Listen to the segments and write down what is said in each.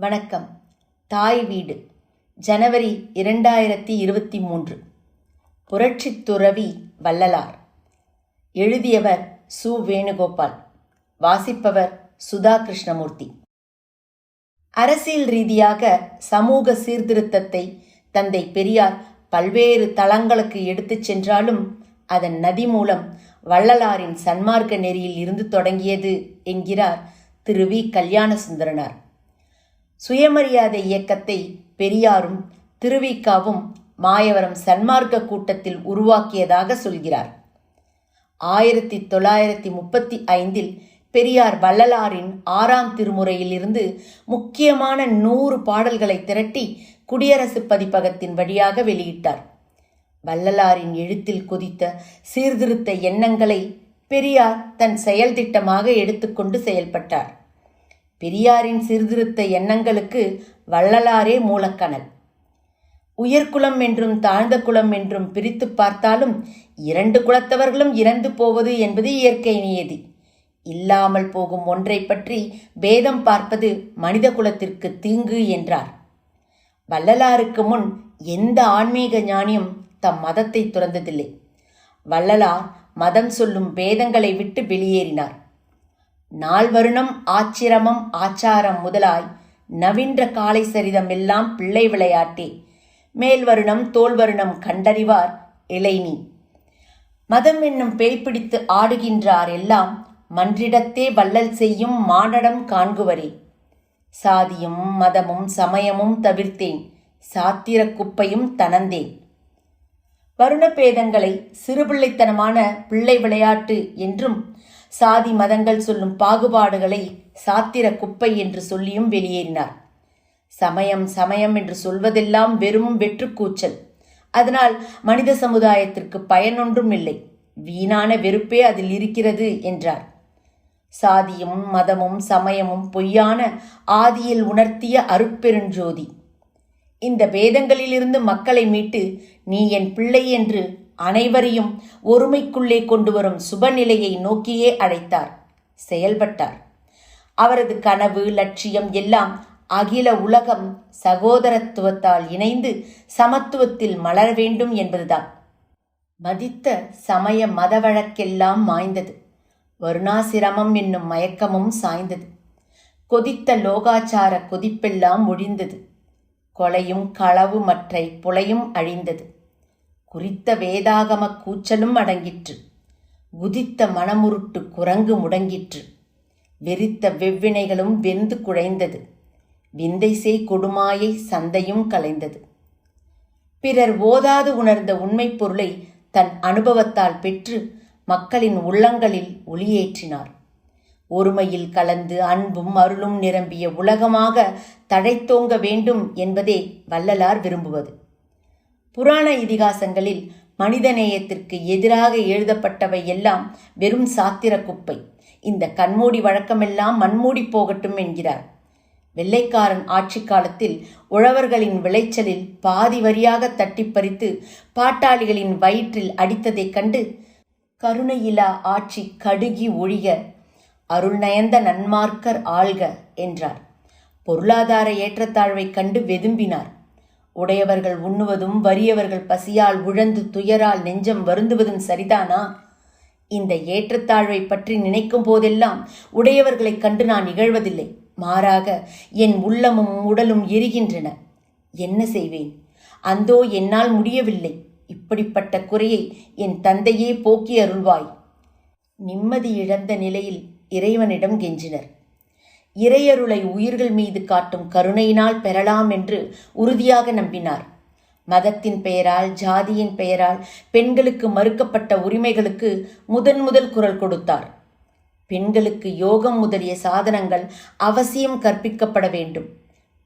வணக்கம். தாய் வீடு ஜனவரி இரண்டாயிரத்தி இருபத்தி மூன்று. புரட்சி துறவி வள்ளலார். எழுதியவர் சு. வேணுகோபால். வாசிப்பவர் சுதா கிருஷ்ணமூர்த்தி. அரசியல் ரீதியாக சமூக சீர்திருத்தத்தை தந்தை பெரியார் பல்வேறு தளங்களுக்கு எடுத்துச் சென்றாலும் அதன் நதி மூலம் வள்ளலாரின் சன்மார்க்க நெறியில் இருந்து தொடங்கியது என்கிறார் திரு. வி. கல்யாணசுந்தரனார். சுயமரியாதை இயக்கத்தை பெரியாரும் திருவிக்காவும் மாயவரம் சன்மார்க்க கூட்டத்தில் உருவாக்கியதாக சொல்கிறார். ஆயிரத்தி தொள்ளாயிரத்தி முப்பத்தி ஐந்தில் பெரியார் வள்ளலாரின் ஆறாம் திருமுறையிலிருந்து முக்கியமான நூறு பாடல்களை திரட்டி குடியரசு பதிப்பகத்தின் வழியாக வெளியிட்டார். வள்ளலாரின் எழுத்தில் கொதித்த சீர்திருத்த எண்ணங்களை பெரியார் தன் செயல் திட்டமாக எடுத்துக்கொண்டு செயல்பட்டார். பெரியாரின் சீர்திருத்த எண்ணங்களுக்கு வள்ளலாரே மூலக்கணல். உயர்குலம் என்றும் தாழ்ந்த குலம் என்றும் பிரித்து பார்த்தாலும் இரண்டு குலத்தவர்களும் இறந்து போவது என்பது இயற்கை நியதி. இல்லாமல் போகும் ஒன்றை பற்றி பேதம் பார்ப்பது மனித குலத்திற்கு தீங்கு என்றார். வள்ளலாருக்கு முன் எந்த ஆன்மீக ஞானியும் தம் மதத்தை துறந்ததில்லை. வள்ளலார் மதம் சொல்லும் பேதங்களை விட்டு வெளியேறினார். நால்வருணம் ஆச்சிரமம் ஆச்சாரம் முதலாய் நவீன்ற காலை சரிதம் எல்லாம் பிள்ளை விளையாட்டே. மேல் வருணம் கண்டறிவார் இளைனி மதம் என்னும் பேய் பிடித்து ஆடுகின்றார் எல்லாம் மன்றிடத்தே வள்ளல் செய்யும் மானடம் காண்குவரே. சாதியும் மதமும் சமயமும் தவிர்த்தேன். சாத்திர குப்பையும் தனந்தேன் வருணபேதங்களை சிறுபிள்ளைத்தனமான பிள்ளை விளையாட்டு என்றும் சாதி மதங்கள் சொல்லும் பாகுபாடுகளை சாத்திர குப்பை என்று சொல்லியும் வெளியேறினார். சமயம் சமயம் என்று சொல்வதெல்லாம் வெறும் வெற்றுக்கூச்சல். அதனால் மனித சமுதாயத்திற்கு பயனொன்றும் இல்லை. வீணான வெறுப்பே அதில் இருக்கிறது என்றார். சாதியும் மதமும் சமயமும் பொய்யான ஆதியில் உணர்த்திய அருட்பெருஞ்சோதி. இந்த வேதங்களிலிருந்து மக்களை மீட்டு நீ என் பிள்ளை என்று அனைவரையும் ஒருமைக்குள்ளே கொண்டு வரும் சுபநிலையை நோக்கியே அழைத்தார். செயல்பட்டார். அவரது கனவு லட்சியம் எல்லாம் அகில உலகம் சகோதரத்துவத்தால் இணைந்து சமத்துவத்தில் மலர வேண்டும் என்பதுதான். மதித்த சமய மத வழக்கெல்லாம் மாய்ந்தது. வருணாசிரமம் என்னும் மயக்கமும் சாய்ந்தது. கொதித்த லோகாச்சார கொதிப்பெல்லாம் ஒழிந்தது. கொலையும் களவு மற்றை புலையும் அழிந்தது. குறித்த வேதாகமக் கூச்சலும் அடங்கிற்று. குதித்த மனமுருட்டு குரங்கு முடங்கிற்று. வெறித்த வெவ்வினைகளும் வெந்து குழைந்தது. விந்தைசெய் கொடுமாயை சந்தையும் கலைந்தது. பிறர் ஓதாது உணர்ந்த உண்மைப் பொருளை தன் அனுபவத்தால் பெற்று மக்களின் உள்ளங்களில் ஒளியேற்றினார். ஒருமையில் கலந்து அன்பும் அருளும் நிரம்பிய உலகமாக தழைத்தோங்க வேண்டும் என்பதே வள்ளலார் விரும்புவது. புராண இதிகாசங்களில் மனிதநேயத்திற்கு எதிராக எழுதப்பட்டவை எல்லாம் வெறும் சாத்திர குப்பை. இந்த கண்மூடி வழக்கமெல்லாம் மண்மூடி போகட்டும் என்கிறார். வெள்ளைக்காரன் ஆட்சி காலத்தில் உழவர்களின் விளைச்சலில் பாதி வரியாக தட்டி பறித்து பாட்டாளிகளின் வயிற்றில் அடித்ததைக் கண்டு கருணையிலா ஆட்சி கடுகி ஒழிக அருள் நயந்த நன்மார்க்கர் ஆள்க என்றார். பொருளாதார ஏற்றத்தாழ்வைக் கண்டு வெதும்பினார். உடையவர்கள் உண்ணுவதும் வறியவர்கள் பசியால் உழந்து துயரால் நெஞ்சம் வருந்துவதும் சரிதானா? இந்த ஏற்றத்தாழ்வை பற்றி நினைக்கும் போதெல்லாம் உடையவர்களைக் கண்டு நான் நிகழ்வதில்லை. மாறாக என் உள்ளமும் உடலும் எரிகின்றன. என்ன செய்வேன்? அந்தோ என்னால் முடியவில்லை. இப்படிப்பட்ட குறையை என் தந்தையே போக்கி அருள்வாய். நிம்மதி இழந்த நிலையில் இறைவனிடம் கெஞ்சினர். இறையருளை உயிர்கள் மீது காட்டும் கருணையினால் பெறலாம் என்று உறுதியாக நம்பினார். மதத்தின் பெயரால் ஜாதியின் பெயரால் பெண்களுக்கு மறுக்கப்பட்ட உரிமைகளுக்கு முதன் முதல் குரல் கொடுத்தார். பெண்களுக்கு யோகம் முதலிய சாதனங்கள் அவசியம் கற்பிக்கப்பட வேண்டும்.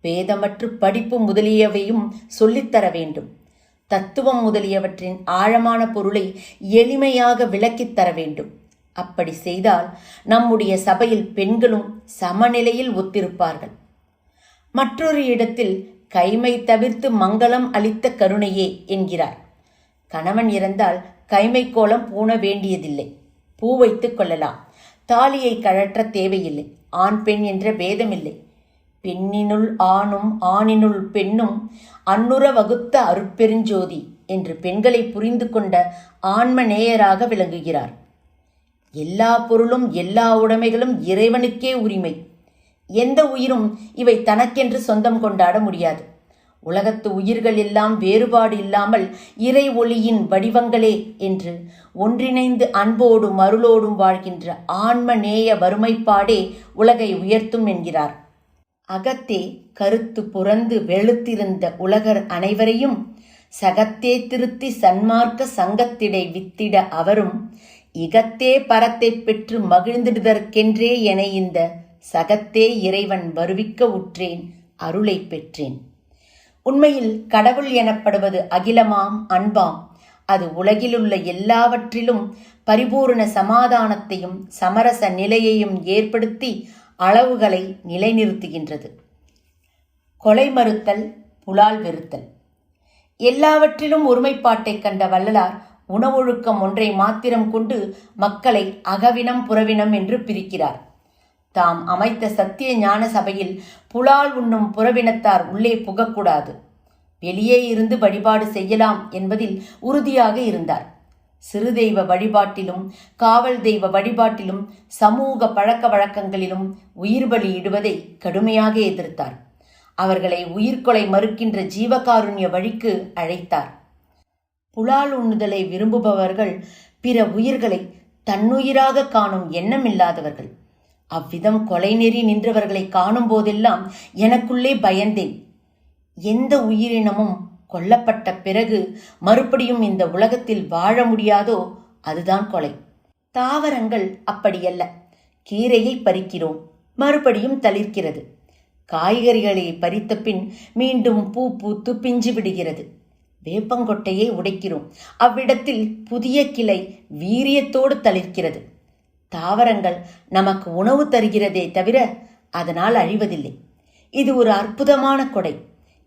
வேதமற்று படிப்பு முதலியவையும் சொல்லித்தர வேண்டும். தத்துவம் முதலியவற்றின் ஆழமான பொருளை எளிமையாக விளக்கித் தர வேண்டும். அப்படி செய்தால் நம்முடைய சபையில் பெண்களும் சமநிலையில் ஒத்திருப்பார்கள். மற்றொரு இடத்தில் கைமை தவிர்த்து மங்களம் அளித்த கருணையே என்கிறார். கணவன் இறந்தால் கைமை கோலம் பூண வேண்டியதில்லை. பூ வைத்துக் கொள்ளலாம். தாலியை கழற்ற தேவையில்லை. ஆண் பெண் என்ற பேதமில்லை. பெண்ணினுள் ஆணும் ஆணினுள் பெண்ணும் அன்னுர வகுத்த அருட்பெருஞ்சோதி என்று பெண்களை புரிந்து கொண்ட ஆன்ம நேயராக விளங்குகிறார். எல்லா பொருளும் எல்லா உடைமைகளும் இறைவனுக்கே உரிமை. எந்த உயிரும் இவை தனக்கென்று சொந்தம் கொண்டாட முடியாது. உலகத்து உயிர்கள் எல்லாம் வேறுபாடு இல்லாமல் இறை ஒளியின் வடிவங்களே என்று ஒன்றிணைந்து அன்போடும் அருளோடும் வாழ்கின்ற ஆன்ம நேய வறுமைப்பாடே உலகை உயர்த்தும் என்கிறார். அகத்தே கருத்து புறந்து வெளுத்திருந்த உலகர் அனைவரையும் சகத்தே திருத்தி சன்மார்க்க சங்கத்திடை வித்திட அவரும் இகத்தே பரத்தை பெற்று மகிழ்ந்திடுதற்கென்றே என இந்த சகத்தே இறைவன் வருவிக்க உற்றேன் அருளை பெற்றேன். உண்மையில் கடவுள் எனப்படுவது அகிலமாம் அன்பாம். அது உலகிலுள்ள எல்லாவற்றிலும் பரிபூரண சமாதானத்தையும் சமரச நிலையையும் ஏற்படுத்தி அளவுகளை நிலைநிறுத்துகின்றது. கொலை மறுத்தல் புலால் வெறுத்தல். எல்லாவற்றிலும் ஒருமைப்பாட்டை கண்ட வள்ளலார் உணவொழுக்கம் ஒன்றை மாத்திரம் கொண்டு மக்களை அகவினம் புறவினம் என்று பிரிக்கிறார். தாம் அமைத்த சத்திய ஞான சபையில் புலால் உண்ணும் புறவினத்தார் உள்ளே புகக்கூடாது. வெளியே இருந்து வழிபாடு செய்யலாம் என்பதில் உறுதியாக இருந்தார். சிறு தெய்வ வழிபாட்டிலும் காவல் தெய்வ வழிபாட்டிலும் சமூக பழக்க வழக்கங்களிலும் உயிர் பலி இடுவதை கடுமையாக எதிர்த்தார். அவர்களை உயிர்கொலை மறுக்கின்ற ஜீவகாருண்ய வழிக்கு அழைத்தார். புலால் உண்ணுதலை விரும்புபவர்கள் பிற உயிர்களை தன்னுயிராக காணும் எண்ணமில்லாதவர்கள் அவ்விதம் கொலை நெறி நின்றவர்களை காணும் போதெல்லாம் எனக்குள்ளே பயந்தேன். எந்த உயிரினமும் கொல்லப்பட்ட பிறகு மறுபடியும் இந்த உலகத்தில் வாழ முடியாதோ அதுதான் கொலை. தாவரங்கள் அப்படியல்ல. கீரையை பறிக்கிறோம். மறுபடியும் தளிர்க்கிறது. காய்கறிகளை பறித்த பின் மீண்டும் பூ பூத்து பிஞ்சு விடுகிறது. வேப்பங்கொட்டையை உடைக்கிறோம். அவ்விடத்தில் புதிய கிளை வீரியத்தோடு தளிர்க்கிறது. தாவரங்கள் நமக்கு உணவு தருகிறதே தவிர அதனால் அழிவதில்லை. இது ஒரு அற்புதமான கொடை.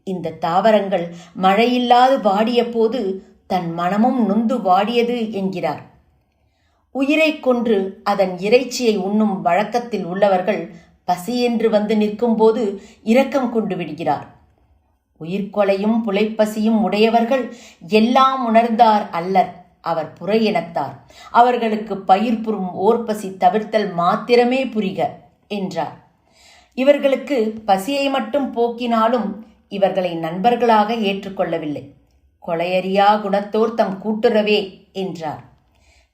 இந்த தாவரங்கள் மழையில்லாது வாடிய போது தன் மனமும் நொந்து வாடியது என்கிறார். உயிரை கொன்று அதன் இறைச்சியை உண்ணும் வழக்கத்தில் உள்ளவர்கள் பசியென்று வந்து நிற்கும்போது இரக்கம் கொண்டு விடுகிறார். உயிர்கொலையும் புலைப்பசியும் உடையவர்கள் எல்லாம் உணர்ந்தார் அல்லர். அவர் புற இனத்தார். அவர்களுக்கு பயிர் புறும் ஓர்பசி தவிர்த்தல் மாத்திரமே புரிக என்றார். இவர்களுக்கு பசியை மட்டும் போக்கினாலும் இவர்களை நண்பர்களாக ஏற்றுக்கொள்ளவில்லை. கொலையறியா குணத்தோர் தம் கூட்டுறவே என்றார்.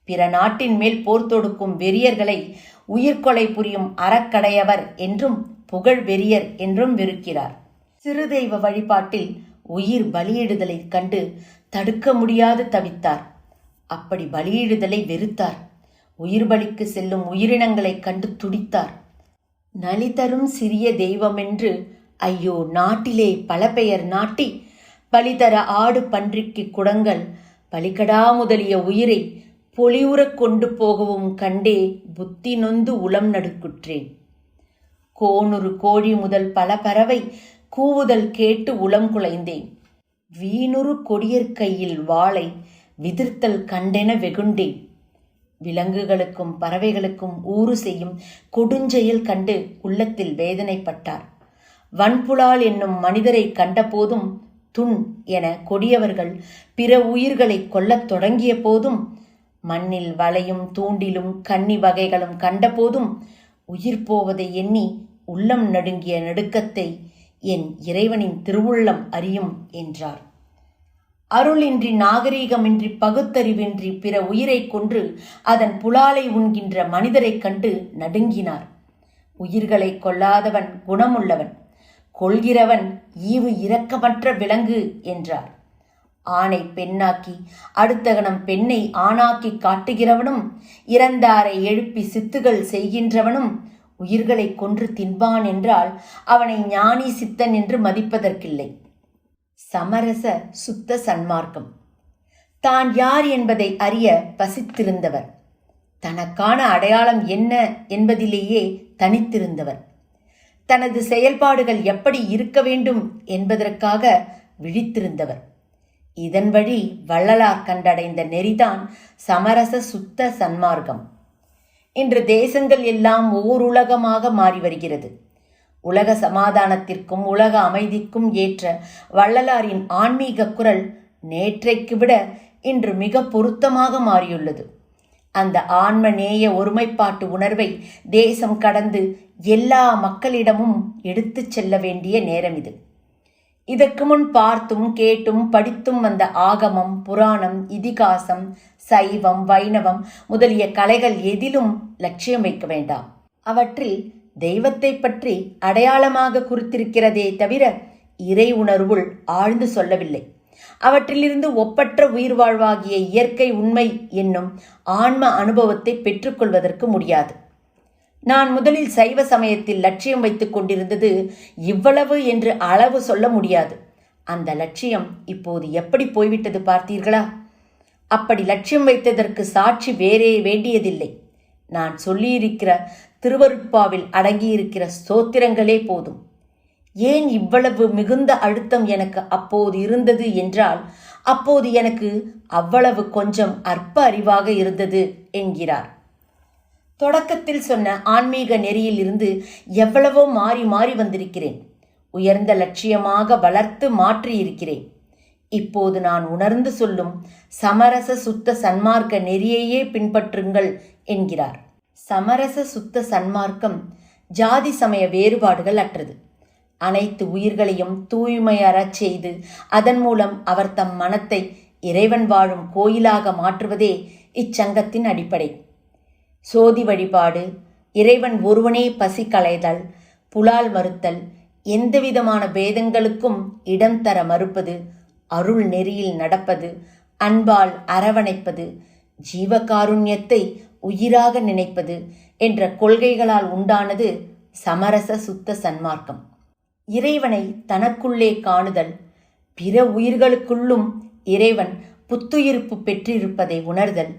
பிற நாட்டின் மேல் போர் தொடுக்கும் வெறியர்களை உயிர்கொலை புரியும் அறக்கடையவர் என்றும் புகழ் வெறியர் என்றும் வெறுக்கிறார். சிறுதெய்வ வழிபாட்டில் உயிர் பலியிடுதலை கண்டு தடுக்க முடியாது தவித்தார். அப்படி பலியிடுதலை வெறுத்தார். உயிர் பலிக்கு செல்லும் உயிரினங்களைக் கண்டு துடித்தார். நலி தரும் சிறிய தெய்வமென்று ஐயோ நாட்டிலே பல பெயர் நாட்டி பலிதர ஆடு பன்றிக்கு குடங்கள் பலிகடா முதலிய உயிரை பொலிவுறக் கொண்டு போகவும் கண்டே புத்தி நொந்து உளம் நடுக்குற்றேன். கோனுரு கோழி முதல் பல பறவை கூவுதல் கேட்டு உளம் குலைந்தேன். வீணுரு கொடியற்கையில் வாளை விதிர்த்தல் கண்டென வெகுண்டேன். விலங்குகளுக்கும் பறவைகளுக்கும் ஊறு செய்யும் கொடுஞ்செயல் கண்டு உள்ளத்தில் வேதனைப்பட்டார் வன்புலால் என்னும் மனிதரை கண்டபோதும் துண் என கொடியவர்கள் பிற உயிர்களை கொல்லத் தொடங்கிய போதும் மண்ணில் வளையும் தூண்டிலும் கன்னி வகைகளும் கண்டபோதும் உயிர் போவதை எண்ணி உள்ளம் நடுங்கிய நடுக்கத்தை என் இறைவனின் திருவுள்ளம் அறியும் என்றார். அருளின்றி நாகரீகமின்றி பகுத்தறிவின்றி பிற உயிரைக் கொன்று அதன் புலாலை உண்கின்ற மனிதரைக் கண்டு நடுங்கினார். உயிர்களை கொல்லாதவன் குணமுள்ளவன் கொள்கிறவன் ஈவு இரக்கமற்ற விலங்கு என்றார். ஆணை பெண்ணாக்கி அடுத்த கணம் பெண்ணை ஆணாக்கி காட்டுகிறவனும் இறந்தாரை எழுப்பி சித்துகள் செய்கின்றவனும் உயிர்களை கொன்று தின்பான் என்றால் அவனை ஞானி சித்தன் என்று மதிப்பதற்கில்லை. சமரச சுத்த சன்மார்க்கம். தான் யார் என்பதை அறிய பசித்திருந்தவர் தனக்கான அடையாளம் என்ன என்பதிலேயே தனித்திருந்தவர். தனது செயல்பாடுகள் எப்படி இருக்க வேண்டும் என்பதற்காக விழித்திருந்தவர். இதன் வழி வள்ளலார் கண்டடைந்த நெறிதான் சமரச சுத்த சன்மார்க்கம். இன்று தேசங்கள் எல்லாம் ஊருலகமாக மாறி வருகிறது. உலக சமாதானத்திற்கும் உலக அமைதிக்கும் ஏற்ற வள்ளலாரின் ஆன்மீக குரல் நேற்றைக்கு விட இன்று மிக பொருத்தமாக மாறியுள்ளது. அந்த ஆன்ம நேய ஒருமைப்பாட்டு உணர்வை தேசம் கடந்து எல்லா மக்களிடமும் எடுத்துச் செல்ல வேண்டிய நேரம் இது இதற்கு முன் பார்த்தும் கேட்டும் படித்தும் வந்த ஆகமம் புராணம் இதிகாசம் சைவம் வைணவம் முதலிய கலைகள் எதிலும் லட்சியம் வைக்க வேண்டாம். அவற்றில் தெய்வத்தை பற்றி அடையாளமாக குறித்திருக்கிறதே தவிர இறை உணர்வுள் ஆழ்ந்து சொல்லவில்லை. அவற்றிலிருந்து ஒப்பற்ற உயிர் வாழ்வாகிய இயற்கை உண்மை என்னும் ஆன்ம அனுபவத்தை பெற்றுக்கொள்வதற்கு முடியாது. நான் முதலில் சைவ சமயத்தில் லட்சியம் வைத்துக் கொண்டிருந்தது இவ்வளவு என்று அளவு சொல்ல முடியாது. அந்த லட்சியம் இப்போது எப்படி போய்விட்டது பார்த்தீர்களா? அப்படி லட்சியம் வைத்ததற்கு சாட்சி வேறே வேண்டியதில்லை. நான் சொல்லியிருக்கிற திருவருட்பாவில் அடங்கியிருக்கிற ஸ்தோத்திரங்களே போதும். ஏன் இவ்வளவு மிகுந்த அழுத்தம் எனக்கு அப்போது இருந்தது என்றால் அப்போது எனக்கு அவ்வளவு கொஞ்சம் அற்ப அறிவாக இருந்தது என்கிறார். தொடக்கத்தில் சொன்ன ஆன்மீக நெறியில் இருந்து எவ்வளவோ மாறி மாறி வந்திருக்கிறேன். உயர்ந்த லட்சியமாக வளர்த்து மாற்றியிருக்கிறேன் இப்போது நான் உணர்ந்து சொல்லும் சமரச சுத்த சன்மார்க்க நெறியையே பின்பற்றுங்கள் என்கிறார். சமரச சுத்த சன்மார்க்கம் ஜாதி சமய வேறுபாடுகள் அற்றது. அனைத்து உயிர்களையும் தூய்மையறச் செய்து அதன் மூலம் அவர் தம் மனத்தை இறைவன் வாழும் கோயிலாக மாற்றுவதே இச்சங்கத்தின் அடிப்படை. சோதி வழிபாடு இறைவன் ஒருவனே பசி களைதல் புலால் மறுத்தல் எந்தவிதமான பேதங்களுக்கும் இடம் தர மறுப்பது அருள் நெறியில் நடப்பது அன்பால் அரவணைப்பது ஜீவகாருண்யத்தை உயிராக நினைப்பது என்ற கொள்கைகளால் உண்டானது சமரச சுத்த சன்மார்க்கம். இறைவனை தனக்குள்ளே காணுதல் பிற உயிர்களுக்குள்ளும் இறைவன் புத்துயிர்ப்பு பெற்றிருப்பதை உணர்தல்.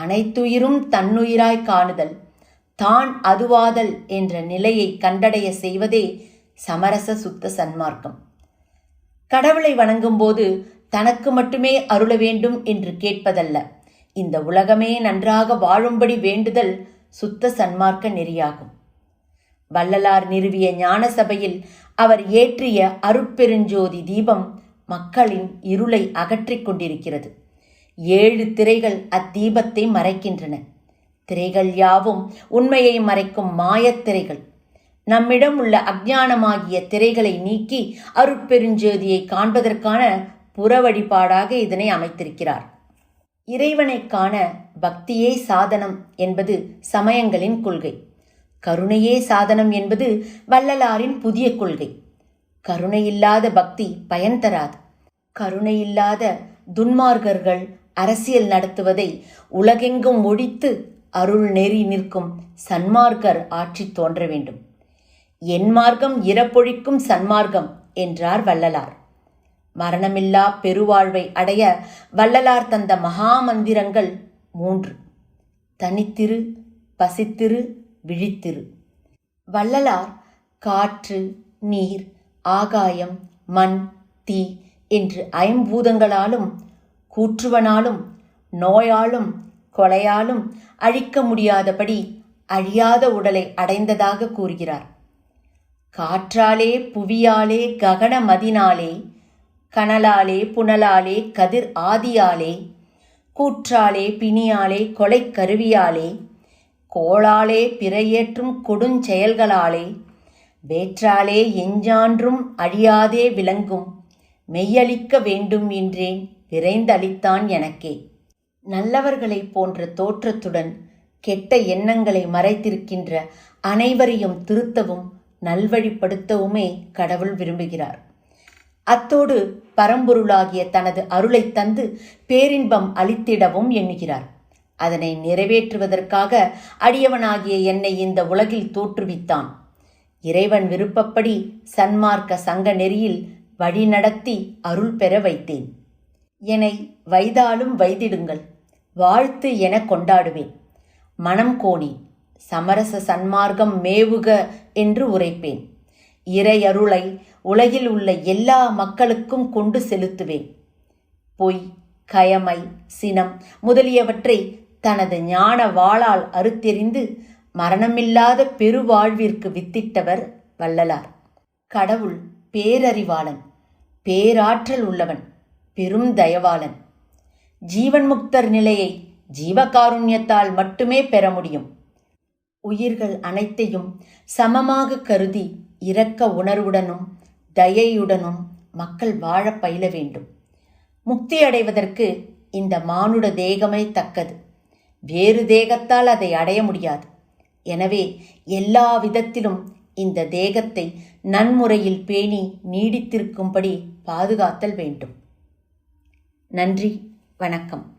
அனைத்துயிரும் தன்னுயிராய் காணுதல். தான் அதுவாதல் என்ற நிலையை கண்டடைய செய்வதே சமரச சுத்த சன்மார்க்கம். கடவுளை வணங்கும்போது தனக்கு மட்டுமே அருள வேண்டும் என்று கேட்பதல்ல. இந்த உலகமே நன்றாக வாழும்படி வேண்டுதல் சுத்த சன்மார்க்க நெறியாகும். வள்ளலார் நிறுவிய ஞான சபையில் அவர் ஏற்றிய அருட்பெருஞ்சோதி தீபம் மக்களின் இருளை அகற்றிக் கொண்டிருக்கிறது. ஏழு திரைகள் அத்தீபத்தை மறைக்கின்றன. திரைகள் யாவும் உண்மையை மறைக்கும் மாயத் திரைகள். நம்மிடம் உள்ள அஜானமாகிய திரைகளை நீக்கி அருட்பெருஞ்சோதியை காண்பதற்கான புற வழிபாடாக இதனை அமைத்திருக்கிறார். இறைவனை காண பக்தியே சாதனம் என்பது சமயங்களின் கொள்கை. கருணையே சாதனம் என்பது வள்ளலாரின் புதிய கொள்கை. கருணையில்லாத பக்தி பயன் தராது. கருணையில்லாத துன்மார்கர்கள் அரசியல் நடத்துவதை உலகெங்கும் ஒழித்து அருள் நெறி நிற்கும் சன்மார்க்கர் ஆட்சி தோன்ற வேண்டும். என் மார்க்கம் இறப்பொழிக்கும் சன்மார்க்கம் என்றார் வள்ளலார். மரணமில்லா பெருவாழ்வை அடைய வள்ளலார் தந்த மகா மந்திரங்கள் மூன்று. தனித்திரு பசித்திரு விழித்திரு. வள்ளலார் காற்று நீர் ஆகாயம் மண் தீ என்று ஐம்பூதங்களாலும் கூற்றுவனாலும் நோயாலும் கொலையாலும் அழிக்க முடியாதபடி அழியாத உடலை அடைந்ததாக கூறுகிறார். காற்றாலே புவியாலே ககன மதினாலே கனலாலே புனலாலே கதிர் ஆதியாலே கூற்றாலே பிணியாலே கொலை கருவியாலே கோளாலே பிறையேற்றும் கொடுஞ்செயல்களாலே வேற்றாலே எஞ்சான்றும் அழியாதே விளங்கும் மெய்யளிக்க வேண்டும் என்றேன். விரைந்தளித்தான் எனக்கே. நல்லவர்களைப் போன்ற தோற்றத்துடன் கெட்ட எண்ணங்களை மறைத்திருக்கின்ற அனைவரையும் திருத்தவும் நல்வழிப்படுத்தவுமே கடவுள் விரும்புகிறார். அத்தோடு பரம்பொருளாகிய தனது அருளை தந்து பேரின்பம் அளித்திடவும் எண்ணுகிறார். அதனை நிறைவேற்றுவதற்காக அடியவனாகிய என்னை இந்த உலகில் தோற்றுவித்தான். இறைவன் விருப்பப்படி சன்மார்க்க சங்க நெறியில் வழிநடத்தி அருள் பெற வைத்தேன். என்னை வைதாலும் வைதிடுங்கள் வாழ்த்து என கொண்டாடுவேன். மனம் கோணி சமரச சன்மார்க்கம் மேவுக என்று உரைப்பேன். இறையருளை உலகில் உள்ள எல்லா மக்களுக்கும் கொண்டு செலுத்துவேன். பொய் கயமை சினம் முதலியவற்றை தனது ஞான வாளால் அறுத்தெறிந்து மரணமில்லாத பெருவாழ்விற்கு வித்திட்டவர் வள்ளலார். கடவுள் பேரறிவாளன் பேராற்றல் உள்ளவன். பெரும் தயவாளன். ஜீவன் முக்தர் நிலையை ஜீவகாருண்யத்தால் மட்டுமே பெற முடியும். உயிர்கள் அனைத்தையும் சமமாக கருதி இரக்க உணர்வுடனும் தயையுடனும் மக்கள் வாழ பயில வேண்டும். முக்தி அடைவதற்கு இந்த மானுட தேகமே தக்கது. வேறு தேகத்தால் அதை அடைய முடியாது. எனவே எல்லா விதத்திலும் இந்த தேகத்தை நன்முறையில் பேணி நீடித்திருக்கும்படி பாதுகாத்தல் வேண்டும். நன்றி வணக்கம்.